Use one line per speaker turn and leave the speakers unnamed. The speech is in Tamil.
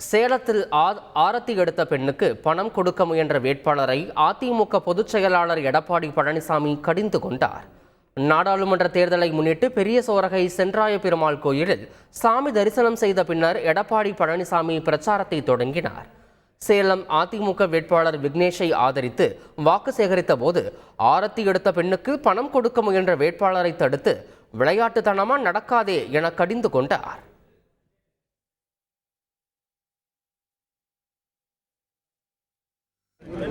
சேலத்தில் ஆ- ஆரத்தி எடுத்த பெண்ணுக்கு பணம் கொடுக்க முயன்ற வேட்பாளரை அதிமுக பொதுச் செயலாளர் எடப்பாடி பழனிசாமி கடிந்து கொண்டார். நாடாளுமன்ற தேர்தலை முன்னிட்டு பெரிய சோரகை சென்றாய பெருமாள் கோயிலில் சாமி தரிசனம் செய்த பின்னர் எடப்பாடி பழனிசாமி பிரச்சாரத்தை தொடங்கினார். சேலம் அதிமுக வேட்பாளர் விக்னேஷை ஆதரித்து வாக்கு சேகரித்த போது ஆரத்தி எடுத்த பெண்ணுக்கு பணம் கொடுக்க முயன்ற வேட்பாளரை தடுத்து விளையாட்டுத்தனமா நடக்காதே என கடிந்து கொண்டார்.